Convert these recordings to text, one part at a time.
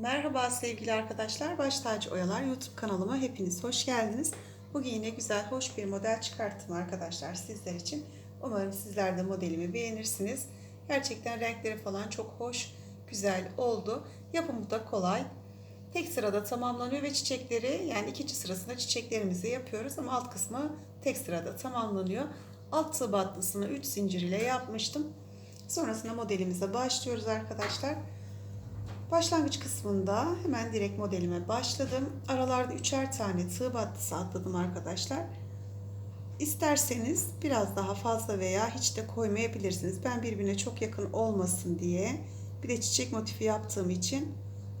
Merhaba sevgili arkadaşlar. Baş Tacı Oyalar YouTube kanalıma hepiniz hoş geldiniz. Bugün yine güzel, hoş bir model çıkarttım arkadaşlar sizler için. Umarım sizler de modelimi beğenirsiniz. Gerçekten renkleri falan çok hoş, güzel oldu. Yapımı da kolay. Tek sırada tamamlanıyor ve çiçekleri yani ikinci sırasında çiçeklerimizi yapıyoruz ama alt kısmı tek sırada tamamlanıyor. Alt tığ battısını 3 zincir ile yapmıştım. Sonrasında modelimize başlıyoruz arkadaşlar. Başlangıç kısmında hemen direkt modelime başladım. Aralarda üçer tane tığ battısı atladım arkadaşlar. İsterseniz biraz daha fazla veya hiç de koymayabilirsiniz. Ben birbirine çok yakın olmasın diye bir de çiçek motifi yaptığım için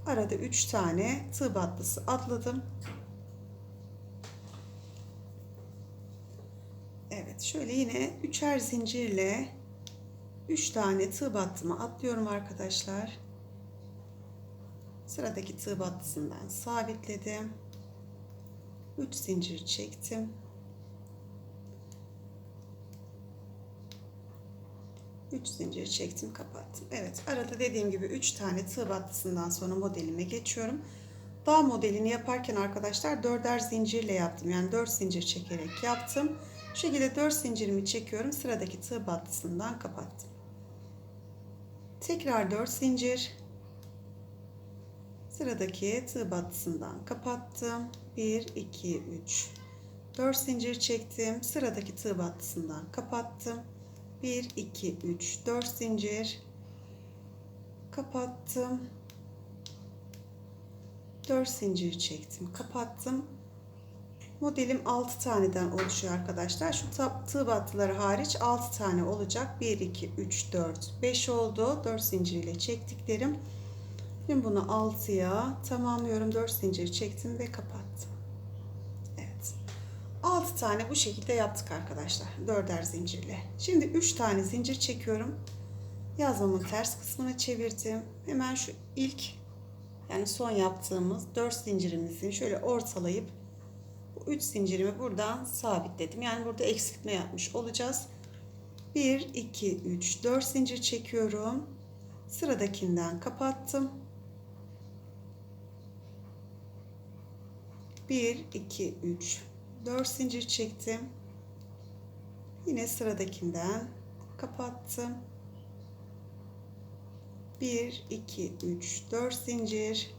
arada 3 tane tığ battısı atladım. Evet şöyle yine üçer zincirle 3 tane tığ battımı atlıyorum arkadaşlar. Sıradaki tığ battısından sabitledim. 3 zincir çektim. Üç zincir çektim kapattım. Evet arada dediğim gibi 3 tane tığ battısından sonra modelime geçiyorum. Dağ modelini yaparken arkadaşlar dörder zincirle yaptım. Yani 4 zincir çekerek yaptım. Şu şekilde 4 zincirimi çekiyorum. Sıradaki tığ battısından kapattım. Tekrar 4 zincir. Sıradaki tığ battısından kapattım. 1, 2, 3. 4 zincir çektim. Sıradaki tığ battısından kapattım. 1, 2, 3, 4 zincir. Kapattım. 4 zincir çektim. Kapattım. Modelim 6 taneden oluşuyor arkadaşlar. Şu tığ battıları hariç 6 tane olacak. 1, 2, 3, 4, 5 oldu. 4 zincir ile çektiklerim. Şimdi bunu 6'ya tamamlıyorum. 4 zincir çektim ve kapattım. Evet. 6 tane bu şekilde yaptık arkadaşlar. 4'er zincirle. Şimdi 3 tane zincir çekiyorum. Yazmamın ters kısmını çevirdim. Hemen şu ilk yani son yaptığımız 4 zincirimizi şöyle ortalayıp bu 3 zincirimi buradan sabitledim. Yani burada eksiltme yapmış olacağız. 1 2 3 4 zincir çekiyorum. Sıradakinden kapattım. 1 2 3 4 zincir çektim. Yine sıradakinden kapattım. 1 2 3 4 zincir.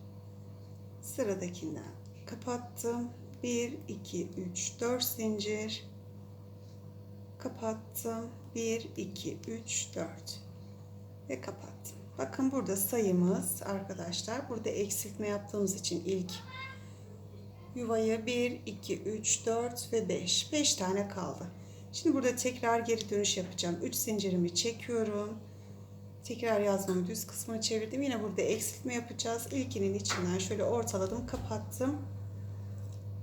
Sıradakinden kapattım. 1 2 3 4 zincir. Kapattım. 1 2 3 4 ve kapattım. Bakın burada sayımız arkadaşlar. Burada eksiltme yaptığımız için ilk yuvayı 1, 2, 3, 4 ve 5. 5 tane kaldı. Şimdi burada tekrar geri dönüş yapacağım. 3 zincirimi çekiyorum. Tekrar yazmamı düz kısmını çevirdim. Yine burada eksiltme yapacağız. İlkinin içinden şöyle ortaladım, kapattım.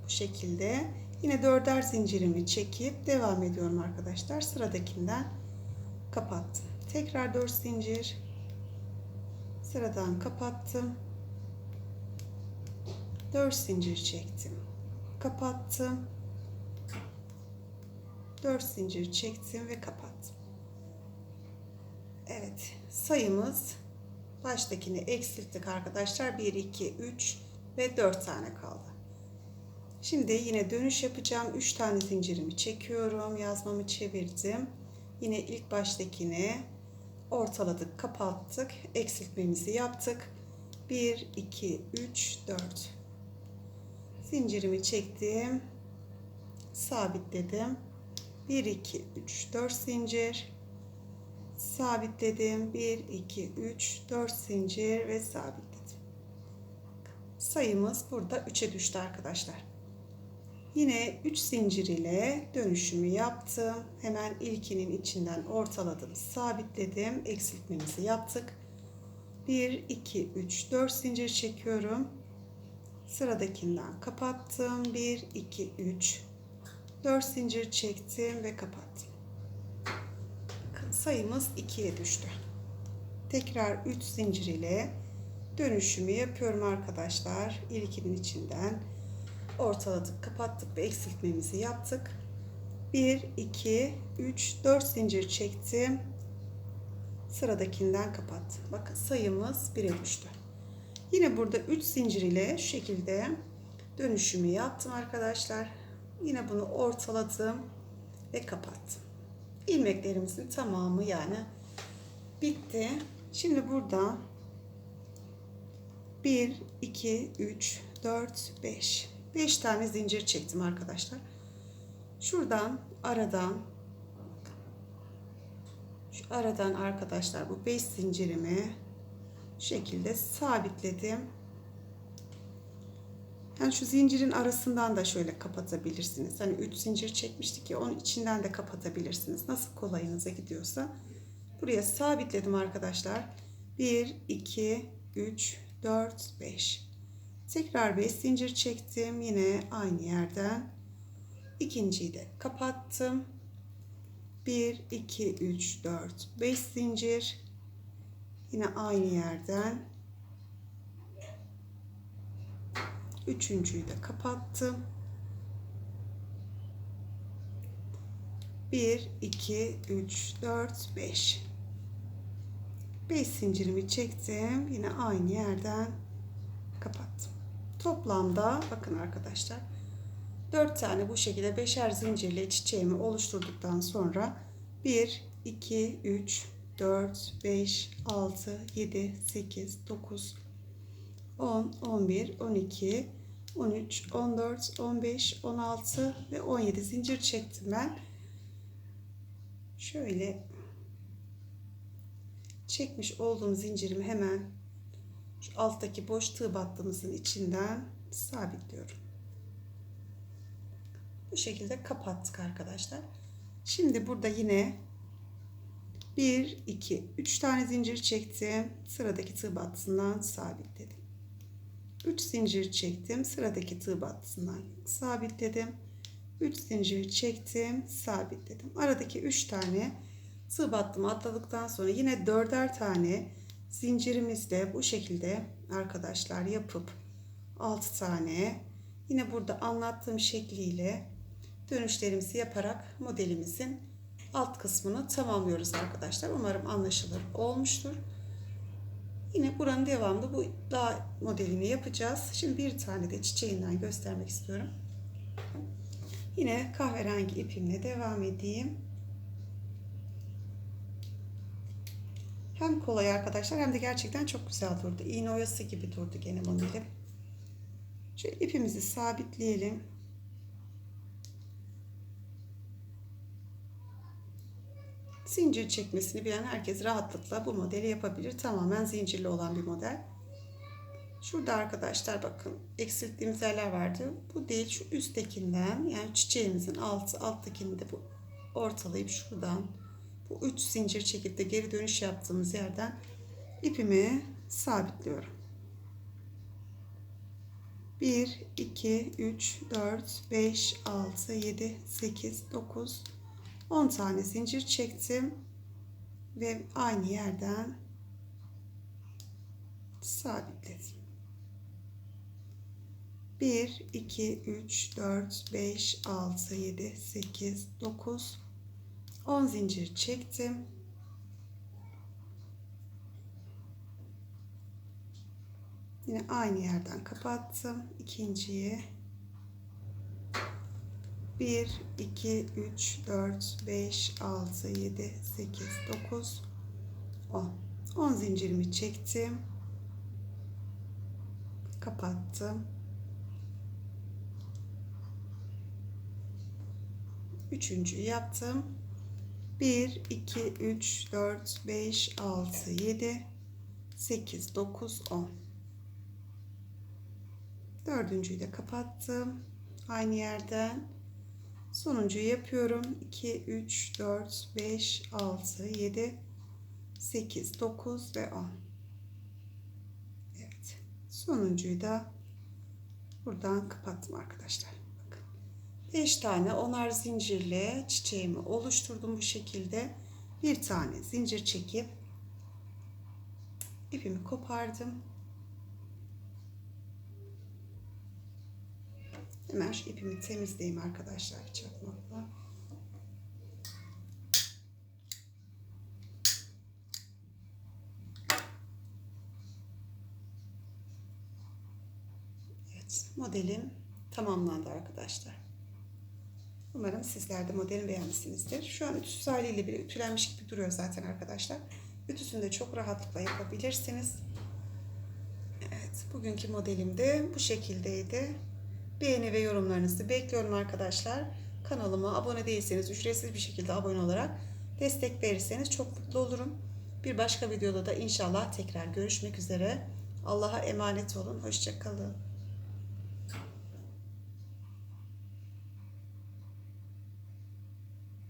Bu şekilde. Yine dörder zincirimi çekip devam ediyorum arkadaşlar. Sıradakinden kapattım. Tekrar 4 zincir. Sıradan kapattım. 4 zincir çektim. Kapattım. 4 zincir çektim ve kapattım. Evet, sayımız baştakini eksilttik arkadaşlar. 1 2 3 ve 4 tane kaldı. Şimdi yine dönüş yapacağım. 3 tane zincirimi çekiyorum. Yazmamı çevirdim. Yine ilk baştakini ortaladık, kapattık. Eksiltmemizi yaptık. 1 2 3 4 zincirimi çektim. Sabitledim. 1 2 3 4 zincir. Sabitledim. 1 2 3 4 zincir ve sabitledim. Sayımız burada 3'e düştü arkadaşlar. Yine 3 zincir ile dönüşümü yaptım. Hemen ilkinin içinden ortaladım, sabitledim. Eksiltmemizi yaptık. 1 2 3 4 zincir çekiyorum. Sıradakinden kapattım. 1 2 3 4 zincir çektim ve kapattım. Sayımız 2'ye düştü. Tekrar 3 zincir ile dönüşümü yapıyorum arkadaşlar. İlkinin içinden ortaladık, kapattık ve eksiltmemizi yaptık. 1 2 3 4 zincir çektim. Sıradakinden kapattım. Bakın sayımız 1'e düştü. Yine burada 3 zincir ile şu şekilde dönüşümü yaptım arkadaşlar. Yine bunu ortaladım ve kapattım. İlmeklerimizin tamamı yani bitti. Şimdi burada 1, 2, 3, 4, 5. 5 tane zincir çektim arkadaşlar. Şuradan aradan şu aradan arkadaşlar bu 5 zincirimi şekilde sabitledim. Yani şu zincirin arasından da şöyle kapatabilirsiniz. Hani 3 zincir çekmiştik ya onun içinden de kapatabilirsiniz. Nasıl kolayınıza gidiyorsa. Buraya sabitledim arkadaşlar. 1, 2, 3, 4, 5. Tekrar 5 zincir çektim. Yine aynı yerden. İkinciyi de kapattım. 1, 2, 3, 4, 5 zincir. Yine aynı yerden. Üçüncüyü de kapattım. 1, 2, 3, 4, 5. 5 zincirimi çektim. Yine aynı yerden kapattım. Toplamda bakın arkadaşlar 4 tane bu şekilde beşer zincirle çiçeğimi oluşturduktan sonra 1, 2, 3, 4, 5, 6, 7, 8, 9, 10, 11, 12, 13, 14, 15, 16 ve 17 zincir çektim ben. Şöyle çekmiş olduğum zincirimi hemen şu alttaki boş tığ battığımızın içinden sabitliyorum. Bu şekilde kapattık arkadaşlar. Şimdi burada yine 1, 2, 3 tane zincir çektim. Sıradaki tığ battısından sabitledim. 3 zincir çektim. Sıradaki tığ battısından sabitledim. 3 zincir çektim. Sabitledim. Aradaki 3 tane tığ battımı atladıktan sonra yine 4'er tane zincirimizle bu şekilde arkadaşlar yapıp 6 tane yine burada anlattığım şekliyle dönüşlerimizi yaparak modelimizin alt kısmını tamamlıyoruz arkadaşlar. Umarım anlaşılır olmuştur. Yine buranın devamında bu daha modelini yapacağız. Şimdi bir tane de çiçeğinden göstermek istiyorum. Yine kahverengi ipimle devam edeyim. Hem kolay arkadaşlar hem de gerçekten çok güzel durdu. İğne oyası gibi durdu gene modelim. Şöyle ipimizi sabitleyelim. Zincir çekmesini bilen herkes rahatlıkla bu modeli yapabilir. Tamamen zincirli olan bir model. Şurada arkadaşlar bakın eksilttiğimiz yerler vardı. Bu değil şu üsttekinden yani çiçeğimizin altı alttakini de bu ortalayıp şuradan bu üç zincir çekip de geri dönüş yaptığımız yerden ipimi sabitliyorum. 1, 2, 3, 4, 5, 6, 7, 8, 9, 10 tane zincir çektim ve aynı yerden sabitledim. 1, 2, 3, 4, 5, 6, 7, 8, 9, 10 zincir çektim. Yine aynı yerden kapattım. İkinciyi 1, 2, 3, 4, 5, 6, 7, 8, 9, 10. 10 zincirimi çektim. Kapattım. Üçüncüyü yaptım. 1, 2, 3, 4, 5, 6, 7, 8, 9, 10. Dördüncüyü de kapattım. Aynı yerden sonuncuyu yapıyorum. 2, 3, 4, 5, 6, 7, 8, 9 ve 10. Evet. Sonuncuyu da buradan kapattım arkadaşlar. Bakın. 5 tane onar zincirle çiçeğimi oluşturdum bu şekilde. Bir tane zincir çekip ipimi kopardım. Hemen şu ipimi temizleyeyim arkadaşlar çakmakla. Evet, modelim tamamlandı arkadaşlar. Umarım sizler de modelini beğenmişsinizdir. Şu an ütüsüz haliyle bile ütülenmiş gibi duruyor zaten arkadaşlar. Ütüsünü de çok rahatlıkla yapabilirsiniz. Evet, bugünkü modelim de bu şekildeydi. Beğeni ve yorumlarınızı bekliyorum arkadaşlar. Kanalıma abone değilseniz ücretsiz bir şekilde abone olarak destek verirseniz çok mutlu olurum. Bir başka videoda da inşallah tekrar görüşmek üzere. Allah'a emanet olun. Hoşçakalın.